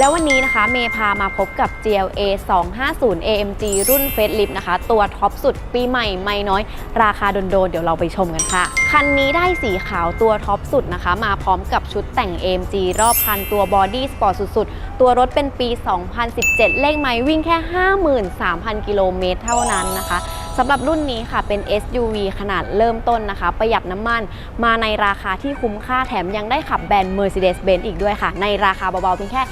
แล้ววันนี้นะคะเมย์พามาพบกับ GLA 250 AMG รุ่น f a c e l i f t นะคะ ตัวท็อปสุดปีใหม่ไม่น้อย ราคาโดนๆเดี๋ยวเราไปชมกันค่ะ คันนี้ได้สีขาวตัวท็อปสุดนะคะ มาพร้อมกับชุดแต่ง AMG รอบคันตัวบอดี้สปอร์ตสุดๆ ตัวรถเป็นปี 2017 เลขไมล์วิ่งแค่ 53,000 กิโลเมตรเท่านั้นนะคะ สำหรับรุ่นนี้ค่ะเป็น SUV ขนาดเริ่มต้นนะคะ ประหยัดน้ำมันมาในราคาที่คุ้มค่าแถมยังได้ขับแบรนด์ Mercedes-Benz อีกด้วยค่ะ ในราคาเบาๆเพียงแค่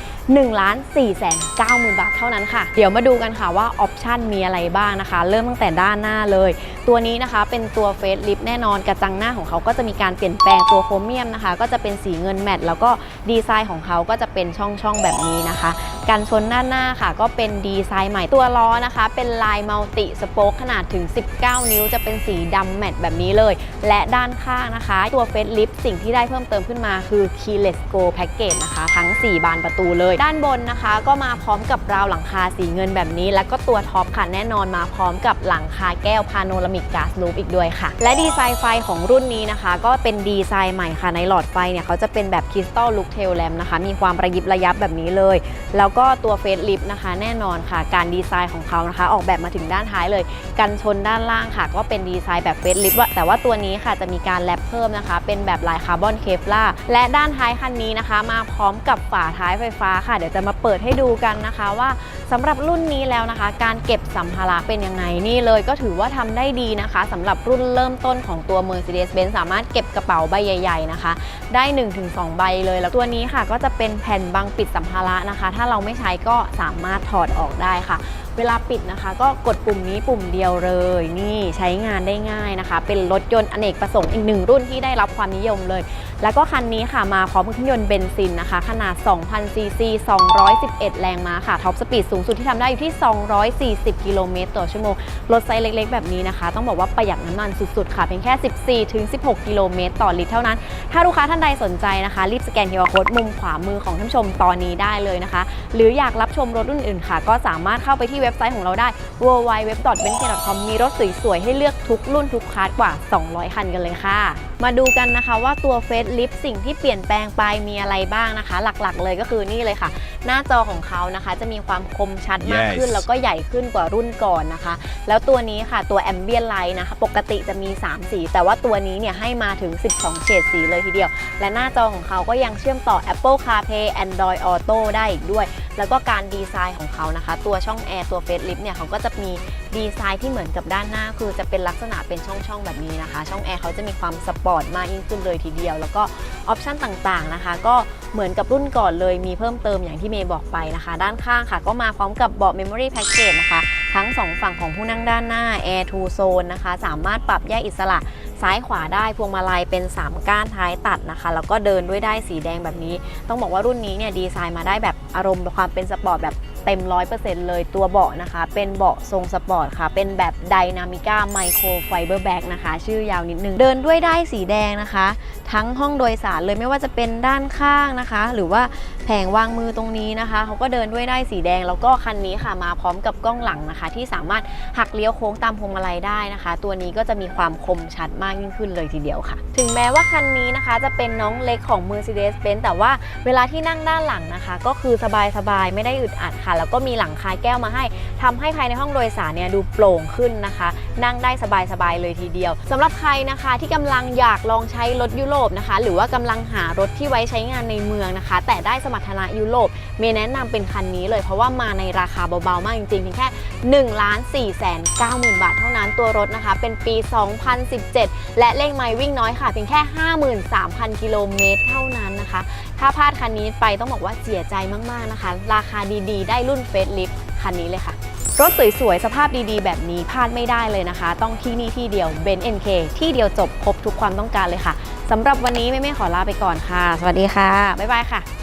1ล้าน4แสน9หมื่นบาทเท่านั้นค่ะ เดี๋ยวมาดูกันค่ะว่าออปชันมีอะไรบ้างนะคะ เริ่มตั้งแต่ด้านหน้าเลย ตัวนี้นะคะเป็นตัวเฟสลิฟแน่นอนกระจังหน้าของเขาก็จะมีการเปลี่ยนแปลงตัวโครเมียมนะคะ ก็จะเป็นสีเงินแมตต์แล้วก็ดีไซน์ของเขาก็จะเป็นช่องๆแบบนี้นะคะการชนด้านหน้าค่ะ ก็เป็นดีไซน์ใหม่ตัวล้อนะคะ เป็นลายมัลติสโป๊กขนาดถึง 19 นิ้วจะเป็นสีดำแมตต์แบบนี้เลย และด้านข้างนะคะ ตัวเฟสลิฟสิ่งที่ได้เพิ่มเติมขึ้นมาคือ Keyless Go Package นะคะ ทั้ง 4 บานประตูเลย ด้านบนนะคะ ก็มาพร้อมกับราวหลังคาสีเงินแบบนี้ แล้วก็ตัวท็อปค่ะแน่นอนมาพร้อมกับหลังคาแก้วพาโนรามิกก๊าซลูปอีกด้วยค่ะ และดีไซน์ไฟของรุ่นนี้นะคะ ก็เป็นดีไซน์ใหม่ค่ะในหลอดไฟเนี่ยเขาจะเป็นแบบคริสตัลลุกเทลแลมนะคะ มีความระยิบระยับแบบนี้เลย แล้วก็ตัวเฟสลิฟนะคะ แน่นอนค่ะ การดีไซน์ของเขานะคะ ออกแบบมาถึงด้านท้ายเลย กันชนด้านล่างค่ะ ก็เป็นดีไซน์แบบเฟสลิฟแต่ว่าตัวนี้ค่ะจะมีการแรปเพิ่มนะคะ เป็นแบบลายคาร์บอนเคฟล่าและด้านท้ายคันนี้นะคะ มาพร้อมกับฝาท้ายไฟฟ้าค่ะ เดี๋ยวจะมาเปิดให้ดูกันนะคะว่าสำหรับรุ่นนี้แล้วนะคะ การเก็บสัมภาระเป็นยังไงนี่เลย ก็ถือว่าทำได้ดีนะคะสำหรับรุ่นเริ่มต้นของตัว Mercedes-Benz สามารถเก็บกระเป๋าใบใหญ่ๆนะคะ ได้ 1-2 ใบเลย แล้วตัวนี้ค่ะก็จะเป็นแผ่นบังปิดสัมภาระนะคะ ถ้าเราไม่ใช้ก็สามารถถอดออกได้ค่ะ เวลาปิดนะคะ ก็กดปุ่มนี้ปุ่มเดียวเลย นี่ใช้งานได้ง่ายนะคะ เป็นรถยนต์อเนกประสงค์อีกหนึ่งรุ่นที่ได้รับความนิยมเลย แล้วก็คันนี้ค่ะมาพร้อมเครื่องยนต์เบนซินนะคะ ขนาด 2,000 ซีซี 211 แรงม้าค่ะท็อปสปีดสูงสุดที่ทำได้อยู่ที่ 240 กิโลเมตรต่อชั่วโมงรถไซส์เล็ก ๆ แบบนี้นะคะต้องบอกว่าประหยัดน้ำมันสุดๆ ค่ะ เพียงแค่ 14ถึง16 กิโลเมตรต่อลิตรเท่านั้น ถ้าลูกค้าท่านใดสนใจนะคะ รีบสแกน QR Code มุมขวามือของท่านผู้ชมตอนนี้ได้เลยนะคะ หรืออยากรับชมรถรุ่นอื่นค่ะ ก็สามารถเข้าไปที่เว็บไซต์ของเราได้ www.benz.com มีรถสวยๆ ให้เลือกทุกรุ่นทุกคลาสกว่า 200 คันกันเลยค่ะ มาดูกันนะคะว่าตัวเฟสลิฟสิ่งที่เปลี่ยนแปลงไปมีอะไรบ้างนะคะ หลักๆ เลยก็คือนี่เลยค่ะ หน้าจอของเขานะคะ จะมีความคมชัดมาก Yes ขึ้น แล้วก็ใหญ่ขึ้นกว่ารุ่นก่อนนะคะ แล้วตัวนี้ค่ะตัว Ambient Light นะคะ ปกติจะมี 3 สี แต่ว่าตัวนี้เนี่ยให้มาถึง 12 เฉดสีเลยทีเดียว และหน้าจอของเขาก็ยังเชื่อมต่อ Apple CarPlay Android Auto ได้อีกด้วย แล้วก็การดีไซน์ของเขานะคะ ตัวช่องแอร์ตัวเฟสลิฟเนี่ยเขาก็จะมีดีไซน์ที่เหมือนกับด้านหน้า คือจะเป็นลักษณะเป็นช่องๆแบบนี้นะคะ ช่องแอร์เขาจะมีความสปอร์ตมากยิ่งขึ้นเลยทีเดียว แล้วก็ออปชันต่างๆนะคะ ก็เหมือนกับรุ่นก่อนเลยมีเพิ่มเติมอย่างที่เมย์บอกไปนะคะ ด้านข้างค่ะ ก็มาพร้อมกับเบาะ Memory Package นะคะ ทั้งสองฝั่งของผู้นั่งด้านหน้า Air to Zone นะคะ สามารถปรับแยกอิสระซ้ายขวาได้พวงมาลัยเป็น 3 ก้านท้ายตัดนะคะ แล้วก็เดินด้วยได้สีแดงแบบนี้ ต้องบอกว่ารุ่นนี้เนี่ยดีไซน์มาได้แบบอารมณ์ความเป็นสปอร์ตแบบ เต็ม 100%เลยตัวเบาะนะคะ เป็นเบาะทรงสปอร์ตค่ะ เป็นแบบไดนามิก้าไมโครไฟเบอร์แบ็กนะคะ ชื่อยาวนิดนึง เดินด้วยได้สีแดงนะคะ ทั้งห้องโดยสารเลยไม่ว่าจะเป็นด้านข้างนะคะ หรือว่าแผงวางมือตรงนี้นะคะเขาก็เดินด้วยได้สีแดง แล้วก็คันนี้ค่ะมาพร้อมกับกล้องหลังนะคะ ที่สามารถหักเลี้ยวโค้งตามพวงมาลัยได้นะคะ ตัวนี้ก็จะมีความคมชัดมากยิ่งขึ้นเลยทีเดียวค่ะ ถึงแม้ว่าคันนี้นะคะจะเป็นน้องเล็กของ Mercedes-Benz แต่ว่าเวลาที่นั่งด้านหลังนะคะ ก็คือสบายๆไม่ได้อึดอัดค่ะแล้วก็มีหลังคาแก้วมาให้ทำให้ภายในห้องโดยสารเนี่ยดูโปร่งขึ้นนะคะ นั่งได้สบายๆเลยทีเดียวสำหรับใครนะคะที่กำลังอยากลองใช้รถยุโรปนะคะ หรือว่ากำลังหารถที่ไว้ใช้งานในเมืองนะคะ แต่ได้สมรรถนะยุโรปเมย์แนะนำเป็นคันนี้เลยเพราะว่ามาในราคาเบาๆมากจริงๆเพียงแค่ 1ล้าน4แสน9หมื่นบาทเท่านั้นตัวรถนะคะ เป็นปี 2017 และเลขไมล์วิ่งน้อยค่ะ เพียงแค่ 53,000 กิโลเมตรเท่านั้นนะคะ ถ้าพลาดคันนี้ไปต้องบอกว่าเสียใจมาก ๆ นะคะ ราคาดีๆ ได้รุ่นเฟสลิฟคันนี้เลยค่ะรถสวยๆ สภาพดีๆ แบบนี้พลาดไม่ได้เลยนะคะ ต้องที่นี่ที่เดียวเบน NK ที่เดียวจบครบทุกความต้องการเลยค่ะสำหรับวันนี้ไม่ไม่ขอลาไปก่อนค่ะ สวัสดีค่ะ บ๊ายบายค่ะ